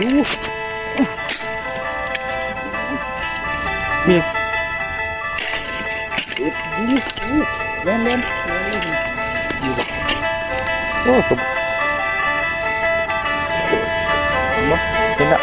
ดูมีดูดูเล่นเล่นอยู่แบบโอ้ตบเห็นปะ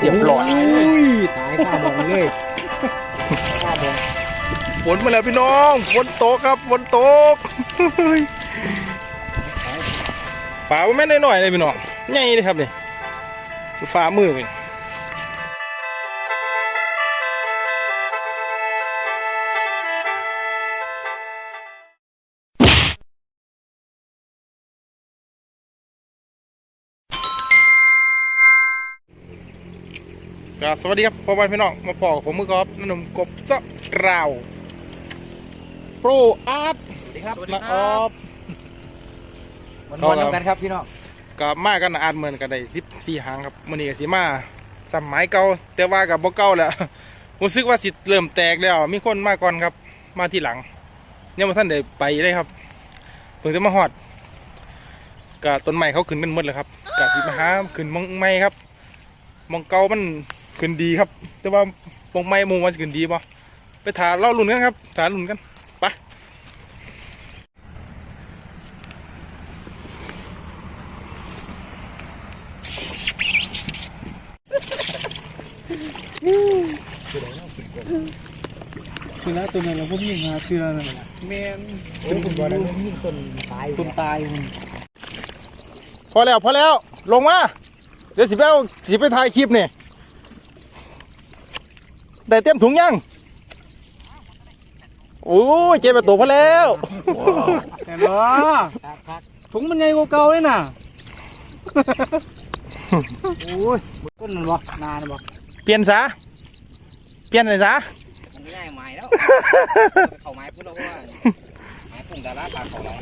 เห็นละโดนอู้ยูยูโดนโดนโดนโดนบอกไก่อะผมชื่อซะเรียบร้อยดูเรียบร้อยอุ้ยตายข้าบงเลยข้าบงฝนมาแล้วพี่น้องฝนตกครับฝนตกป่าไม่ได้หน่อยเลยพี่น้องใหญ่เลยครับนี่สุฟ้ามือไป สวัสดีครับพ่อบ้านพี่น้องมาพอกับผมมือกอล์ฟนนมกบเจาะกราวโปรอาร์ตสวัสดีครับนะออฟวันวันๆกันครับพี่น้องก็มากันอาจเหมือนกันได้สิบสี่หางครับมื้อนี้ก็สิมาสมัยเก่าแต่ว่ากับบ่เก่าแล้วรู้สึกว่าสิเริ่มแตกแล้วมีคนมาก่อนครับ มาที่หลังยังบ่ทันได้ไปเลยครับเพิ่งจะมาฮอดก็ต้นไม้เขาขึ้นกันหมดแล้วครับก็สิมาหาขึ้นมองไม้ครับมองเก่ามัน ขึ้นดีครับ แต่ว่ามองไม้มองว่าสิขึ้นดีบ่ไปถาเล่าลุ่นกันครับถาลุ่นกันไปคือแล้วตัวนั้นเราพวกยิงมาเชื่อนั่นแหละแม่นเป็นคนบ่ได้ยิงคนตายคนตายคนพอแล้วพอแล้วลงมาเดี๋ยวสิไปเอาสิไปถ่ายคลิปนี่ ได้เต็มถุงยังโอ้ยเจ็บไปตัวพอแล้วเห็นเหรอถุงมันใหญ่กว่าเก่าเลยน่ะโอ้ยก้นมันบ่นานบ่เปลี่ยนซะเปลี่ยนเลยซะมันง่ายไม้แล้วเขาไม้พูดเราก็ว่าไม้ปุ่งดาราปากของเรา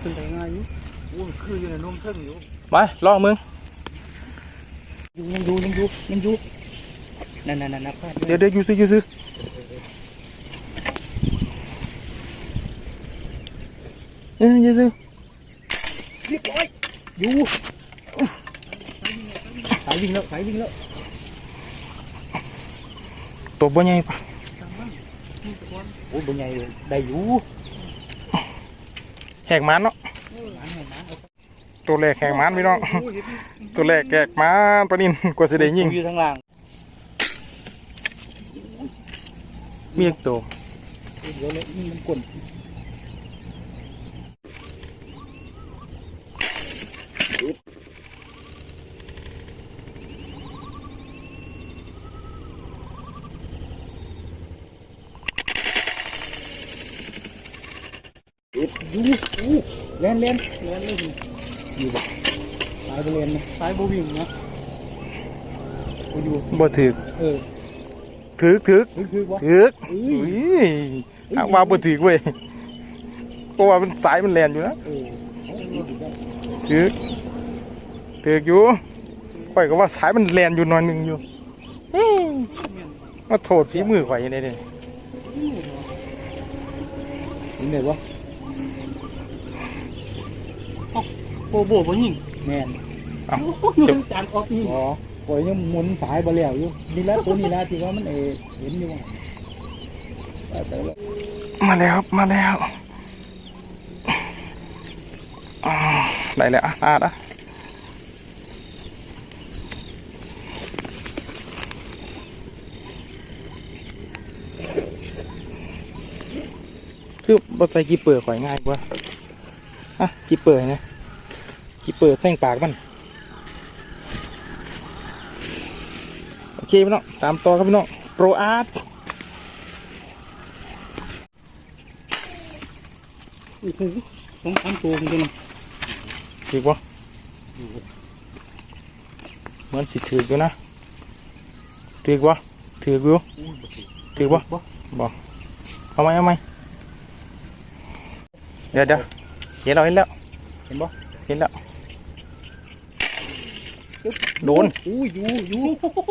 เป็นไปง่ายอยู่โอ้ยคืออยู่ในนมเทิงอยู่ไปลองมึง ยังอยู่ยังอยู่ยังอยู่นั่นนั่นนั่นพลาดเดี๋ยวเดี๋ยวอยู่ซื้ออยู่ซื้อเอ้ยอยู่ซื้อเรียบร้อยอยู่สายวิ่งแล้วสายวิ่งแล้วตัวบ่ใหญ่ปะโอ้ยบนใหญ่เลยได้อยู่แหกมันเนาะ ตัวแรกแหกมันพี่น้อง ตัวแรกแหกมันปะนินกว่าสิได้ยิงอยู่ทางล่างมีอีกตัวเดี๋ยวเลยนี่มันกลนยูอู้เล่นเล่นเล่นเล่น อยู่แบบสายไปเล่นนะสายบูวิ่งนะกูอยู่บ่ถึกเออถึกถึกคือคือว่าถึกเอ้อุ้ยยหากว่าบ่ถึกเว้ยเพราะว่ามันสายมันแลนอยู่นะเออเอาเอาดูกันถึกถึกอยู่ข่อยก็ว่าสายมันแลนอยู่หนอยหนึงอยู่อื้อมาโทษฝีมือข่อยยังไงเนี่ยนี่ไหนวะ โบโบบ่ยิงแม่นเอ้าจานออกนี่อ๋อปล่อยยังหมุนสายไปแล้วอยู่นี่แหละตัวนี้แหละที่ว่ามันเอเห็นอยู่ว่าแต่แต่ละมาแล้วครับมาแล้วอ่าได้แล้วอะอาดอะคือบ่ใส่กีเปิดข่อยง่ายกว่าอะกีเปิดเนี่ย กีเปิดแท่งปากมัน โอเคพี่น้องตามต่อครับพี่น้องโปรอาร์ตโอ้โหต้องทำตัวจริงถือปะเหมือนสิถืออยู่นะถือปะถืออยู่ถือปะบอกเอาไหมเอาไหมเดี๋ยวเดี๋ยวเห็นเราเห็นแล้ว เห็นบ่เห็นแล้ว โดนอู้ยอยู่อยู่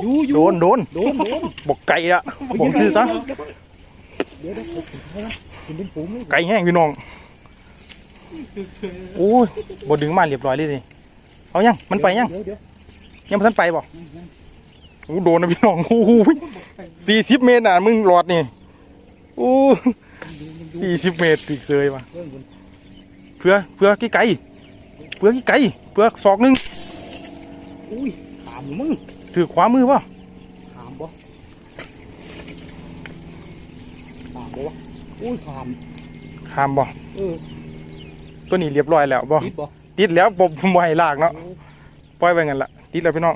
อยู่อยู่โดนโดนโดนโดนบอกไก่ละบอกคือซะเดี๋ยวเดี๋ยวผมถึงให้นะถึงเป็นฝูงเลยไก่แห้งพี่น้องโอ้ยบดึงมาเรียบร้อยเลยสิเอายังมันไปยังเดี๋ยวเดี๋ยวยังไม่ทันไปบ่โอ้โดนนะพี่น้องโอ้โหสี่สิบเมตรน่ะมึงหลอดนี่โอ้สี่สิบเมตรติดเซยว่ะเรื่องบนเพื่อเพื่อกี่ไก่เพื่อกี่ไก่เพื่อศอกหนึง อุ้ยถามอยู่มึงถือขวามือป่ะถามบ่ถามบ่วะอุ้ยถามห้ามบ่เออตัวนี้เรียบร้อยแล้วบ่ติดบ่ติดแล้วผมบ่ให้ลากเนาะปล่อยไปงั้นละติดแล้วพี่น้อง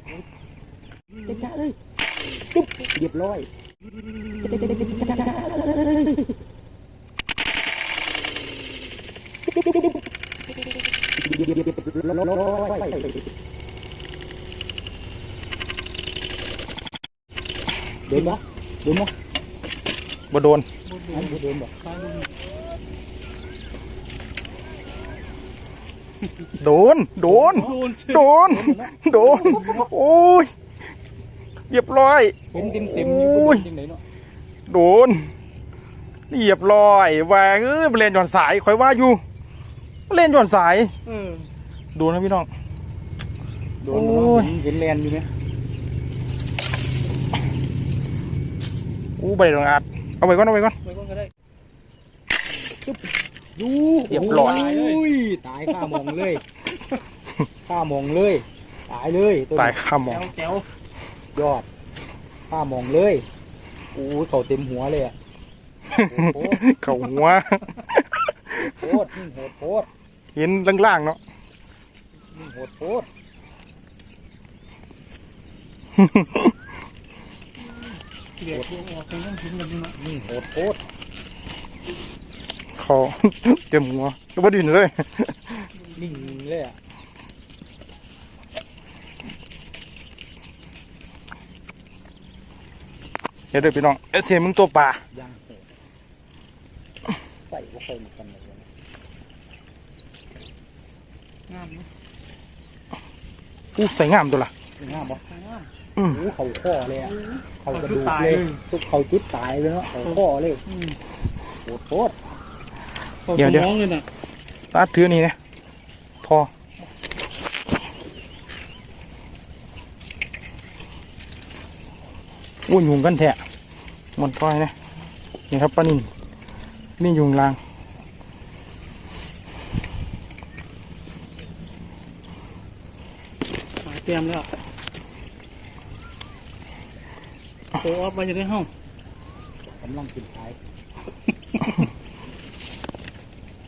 จะจ้าเลยจุ๊บเรียบร้อย เดินบ่เดินบ่บ่โดนอันบ่เดินบ่โดน โดน โดน โดน โอ้ยเรียบร้อยเห็นเต็มเต็มอยู่โอ้บยนจังไหนเนาะโดนเรียบร้อยแหวงเอ้ยเล่นย้อนสายคอยว่าอยู่ เล่นย้อนสายเออโดนนะพี่น้อง โดนบ่โอ้ยเนาะเห็นแลนอยู่ไหม อู้ไปลงอาดเอาไปก่อนเอาไปก่อนไปก่อนก็ได้ยูเรียบร้อยโตายข้ามองเลยข้ามองเลย ตายเลยวนี้ตายข้ามมองแก้วยอดข้ามองเลยโอ้ยเขาเต็มหัวเลยอะโอ้โหเข่าหัวโคตรยิ่งโหดโคตรเห็นล่างๆเนาะยิ่งโหดโคตรเดี๋ ยวออกไปต้องทิ้งกันเนาะยิ่งโหดโคตรเขาเต็มหัวก็บ่ดินเลยนิ่งเลยอะเดี๋ยวเดี๋ยวพี่น้องเอสเซมึงตัวปลาใส่ก็เคยมากันเลยงามนะอู้ใส่งามตัวละงามปะ อืม โอ้เขาข้อเลยอะเขากระดูกเลยทุกเขาจุดตายเลยเนาะเขาข้อเลยโหดโคตรเดี๋ยวเดี๋ยวตาถือนี่นะพออู้ยุงกันแทะมันคอยนะนี่ครับปลานินนี่ยุงลาง หายเตรียมแล้ว โอ้เอาไปจะได้ห้องกำลังกินตาย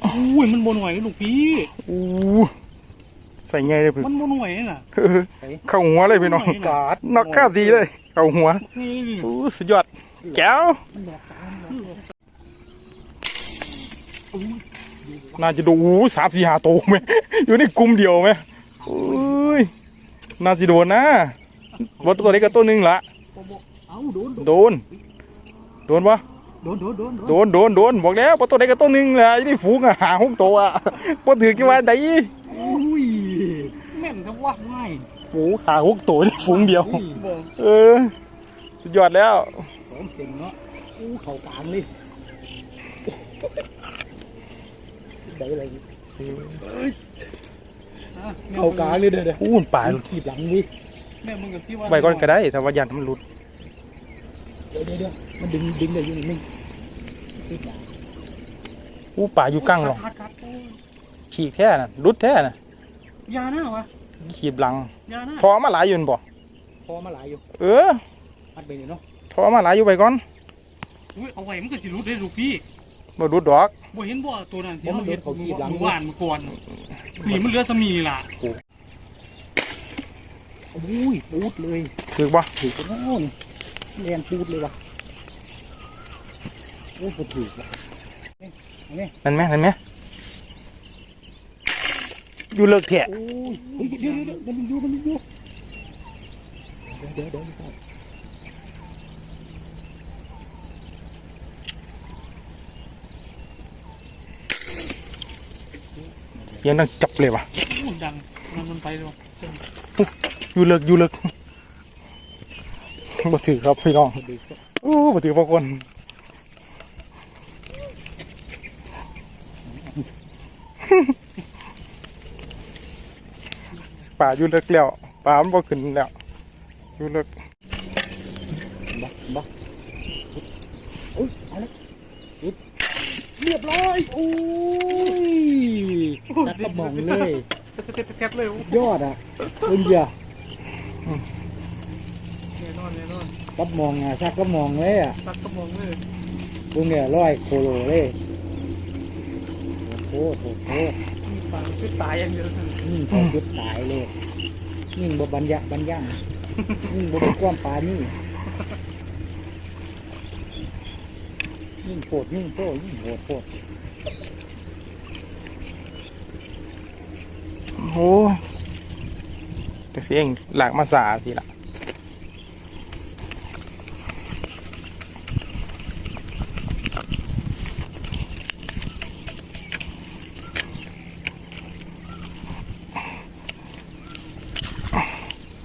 อุ้ยมันบนไหวเลยลูกพี่อู้ใส่ไงเลยพี่มันบนไหวนี่น่ะเออเข้าหัวเลยพี่น้องกาดนอกข้าดีเลยเข้าหัวนี่นี่อู้สุดยอดแก้วมันหลอกตามันหลอกน่าจะดูอู้สามสี่หาโตวไหมอยู่ในกลุ่มเดียวไหมอุ้ยน่าจะโดนนะบอตัวเล็กกับตัวหนึงละ เอ้าโดนโดน โดนปะโดนโดนโดนโดนโดนโดนบอกแล้วบอตัวเล็กกับตัวหนึงแหละไอ้นี่ฝูงอะหาหกตัวอะบอถือกี่ว่าได้อุ้ยแม่นครับว่าง่ายโอ้หาหกตัวในฝูงเดียวบอกเออ สุดยอดแล้วสองเสียงเนาะอู้เขากลางเลยได้อะไรอะเขากลางเลยเด้อเด้ออู้ป่ามันขีบหลังดิแม่มึงกับที่ว่าไปก่อนก็ได้แต่ว่ายันมันหลุด เดี๋ยวเดี๋ยวเดี๋ยวมันดึงดึงได้อยู่นี่มึงขีบหลังอู้ป่าอยู่กลางหรอกคัดคัดโอ้ยฉีกแท้น่ะหลุดแท้น่ะยาหน้าวะขีบหลังยาหน้าทอมาหลายอยืนบ่พอมาหลายอยู่เอออัดไปนี่เนาะทอมาหลายอยู่ไปก่อนอุ้ยเอาไว้มันก็จะรู้ได้ลูกพี่บ่รุดดอก บ่เห็นบ่ตัวนั้นที่เขาเห็นมือมือว่านมือก่อนนี่มันเหลือสมีล่ะอุ้ยปูดเลย ถือบ่ ถือกันน้อง แรงปูดเลยว่ะโอ้ยบ่ถือว่ะนั่นไหมนั่นไหมอยู่เลิกแท้โอ้ยเฮ้ยเดี๋ยวเดี๋ยวเดี๋ยวมันอยู่มันอยู่เดี๋ยวเดี๋ยวเดี๋ยวเสียงดังจับเลยว่ะโอ้ยดังมันมันไปเลยวะอยู่เลิกอยู่เลิก บ่ถือครับพี่น้องโอ้บ่ถือพวกคนป่าอยู่เลิกแล้วป่ามันบ่ขึ้นแล้วอยู่เลิกบักบักอุ้ยอะไรอุ๊ยเรียบร้อยโอ้ยตัดกระบอกเลย แคบเลย ยอดอะเป็นเดียว แน่นอนแน่นอนกับมองอะชักก็มองเลยอะตัดกระมองเลยพวกเนี่ยร้อยโคโลเลยโอ้โหโอ้โหปากคือตายอย่างเดียวยิ่งพอจุดตายเลยยิ่งบบรรยะบรรยังยิ่งบเป็นความปานี่ยิ่งโคตรยิ่งโตยิ่งโหดโคตรโอ้ยแต่เสียงหลากมาสาสิละ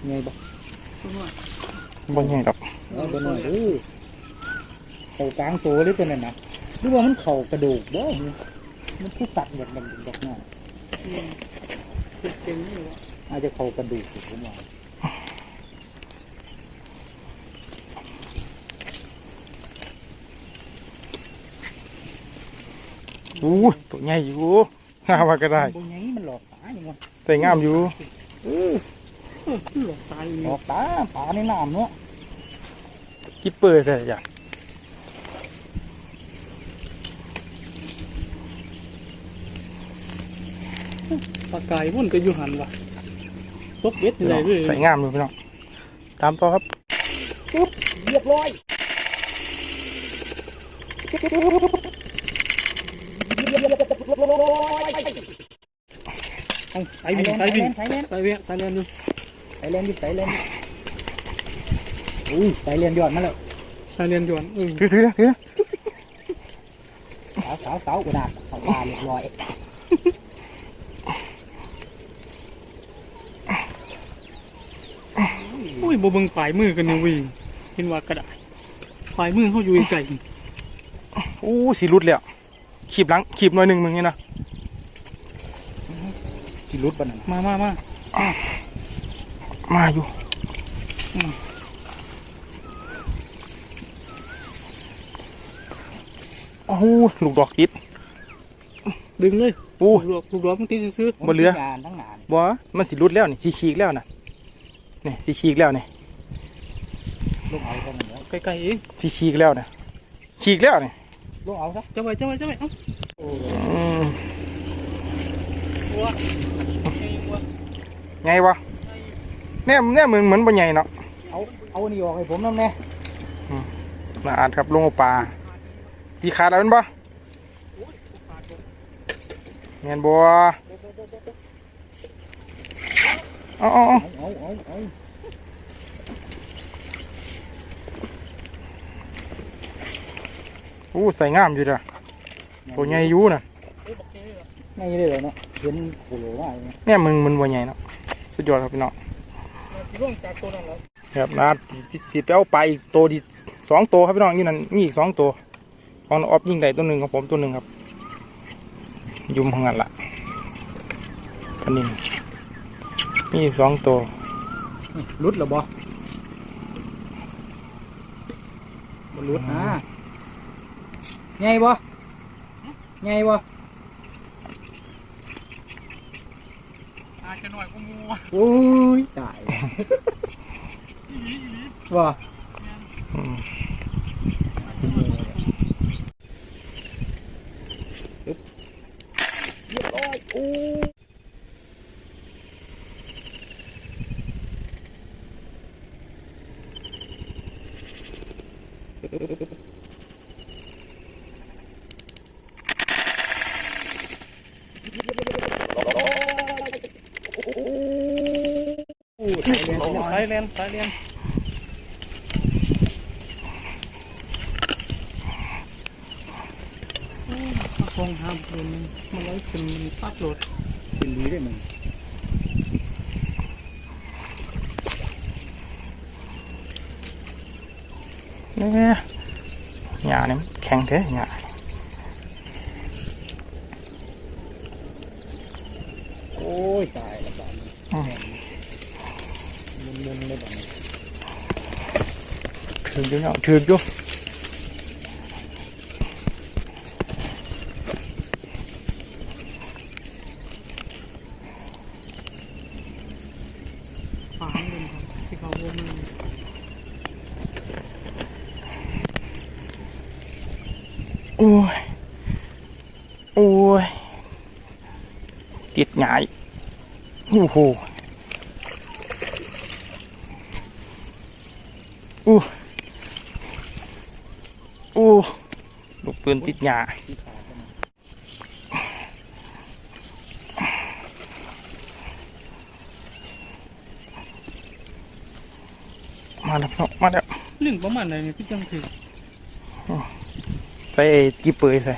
ไงบ่บ่ใหญ่ดอกเอาไปหน่อยเออเข่ากลางตัวหรือตัวนั้นนะหรือว่ามันเข่ากระดูกบ่มันผู้ตัดแบบมันดอกหน้าเก่งนี่วะอาจจะเข่ากระดูกอยู่ผมว่าอู้ตัวใหญ่อยู่งามว่าก็ได้พวกนี้มันหลอกตาอย่างวะแต่งามอยู่เออ หลอกตายหลอกตาปลาในน้ำเนาะกิปเปอร์ใส่จ้ะปากกายวุ่นก็อยู่หันวะตกเบ็ดอยู่ไหนเลยใส่งามอยู่พี่น้องตามต่อครับเรียบร้อยเอาสายวิ่งสายวิ่งสายเลนสายเวียสายเลียนดูสาย เลนดิสายเลนอุ้ยสายเลนยอดมาแล้วสายเลียนหย่อนเออถือถือถือสาวสาวสาวกระดาษเขาปลาเรียบร้อยอุ้ยบ่เบิ่งปลายมือกันเนี่ยวิ่งเห็นว่ากระดาษปลายมือเขาอยู่ไกลอู้สีรุดแล้วขีบหลังขีบหน่อยหนึ่งมึงนี่นะสิรุดปะนั่นมามามา มาอยู่โอ้โหลูกดอกติด ดึงเลยอู้ลูกลูกดอกมันตีซื้อบ่เหลืองานทั้งงานบ่มันสิรุดแล้วนี่สีฉีกแล้วนะนี่สีฉีกแล้วนี่ลูกเอาซะมันแล้วๆไกลๆเองสีฉีกแล้วนะฉีกแล้วนี่ลูกเอาซะจะไว้จะไว้จะไว้เอ้าอืมตัวไงวะ ไงวะแน่แน่เหมือนเหมือนบ่ใหญ่เนาะเอาเอาอันนี้ออกให้ผมนั่นแน่มาอาดครับลงเอาปลาตีขาดแล้วแมันบ่แม่นบ่เอาเอาเอาเอาเอาเอาเอาอู้ใส่งามอยู่เด้อตัวใหญ่อยู่น่ะไม่ได้เลยเนาะเห็นโคโลว่าอย่างเงี้ยเนี่ยมึงมันบ่ใหญ่เนาะสุดยอดครับพี่น้อง สิล่วงจากตัวนั้นแล้วครับนะสิไปเอาไปอีกตัวดีสองตัวครับพี่น้องอยู่นั่นมีอีกสองตัวของน้องออฟยิงได้ตัวหนึ่งของผมตัวหนึ่งครับ ยุ่มของกันละปลานินมีอีกสองตัวรุดเหรอบ่บ่รุดนะไงบ่ไงบ่อ จจะหน่อยก็มัวโอ้ยตายว่ ไปเรียนไปเรียนคงทำเป็นมันไว้เป็นปัดโหลดเป็นดีได้มั้งเนี่ยหยาเนี่ยแข็งเท่หยาโอ้ย ตายแล้วตาย ถืออยู่เนาะถืออยู่ ฝาเงินครับที่เขา โอนมาโอ้ยโอ้ยติดหงายโอ้โหอู้อู้ลูกปืนติดหงาที่ขาดไปนะมาแล้วพี่น้องมาแล้วเรื่องประมาณไหนเนี่ยพี่จังถือใส่ไอ้จีเปยใส่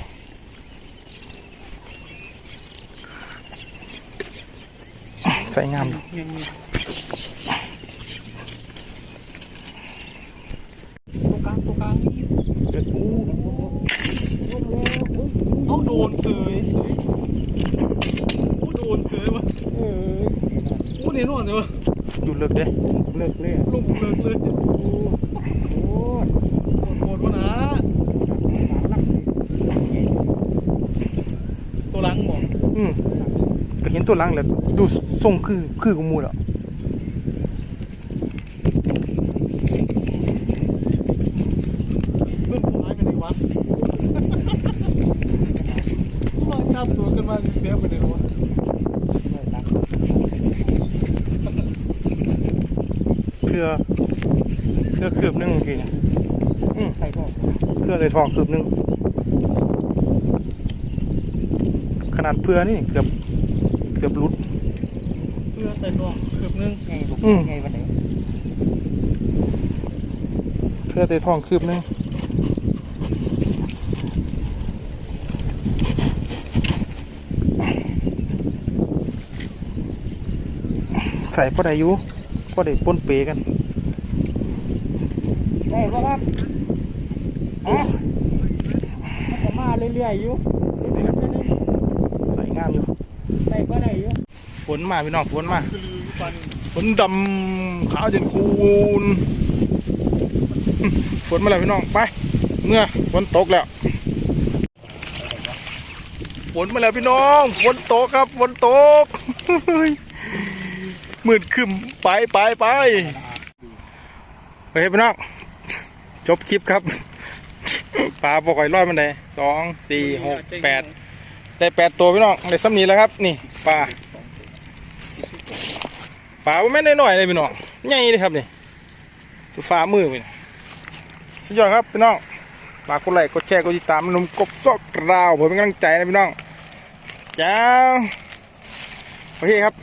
ใส่งามอยู่ยังมี ตัวกลางตัวกลางนี่เดือดอู้ล้มแล้วอุ้ย เอาโด นเสยโอ้โดนเสยวะเออโอ้เนี่ยนอนเลยวะอยู่เลิกเด้เลิกเลยอะลงเลิกเลยโอ้โหโหดวะนะตัวหลังบอกอืมก็เห็นตัวหลังแล้วดูทรงคือคือกูมูแล้ว เรื่องตัวร้ายเป็นไงวะลอยตามตัวกันมาเดี๋ยวไปไหนวะ ไม่รัก เพื่อเพื่อคืบหนึงเมื่อกี้เนี่ยอืมใครก็เพื่อเลยทองคืบหนึงขนาดเพื่อนี่เกือบเกือบหลุดเพื่อแต่ตัวเกือบนึงไงบุกอืมไงวันไหนเพื่อเลยทองคืบหนึงใส่พอได้อยู่พอได้ปนเปกัน ได้ป่ะครับอะมันจะมาเรื่อยๆอยู่เรื่อยๆเรื่อยใส่งามอยู่ๆได้ป่ะได้อยู่ฝนมาพี่น้องฝนมาคือฟันฝนดำขาวจนคูนฝนมาแล้วพี่น้องไปเมื่อฝนตกแล้วฝนมาแล้วพี่น้องฝนตกครับฝนตกมืดขึ้นไปไปไปโอเคพี่น้อง จบคลิปครับ ปลาปล่อยร้อยมันไดสองสี่หกแปดได้แปดตัวพี่น้องได้ซ้ำนี้แล้วครับ นี่ปลาป่าว่าแม่นน้อยเลยพี่น้องใหญ่เลยครับนี่สุฟ้ามือพี่สุดยอดครับพี่น้องฝากกดไลค์กดแชร์กดติดตามนมกบซอกราวเพื่อเป็นกำลังใจนะพี่น้องจ้าโอเคครับ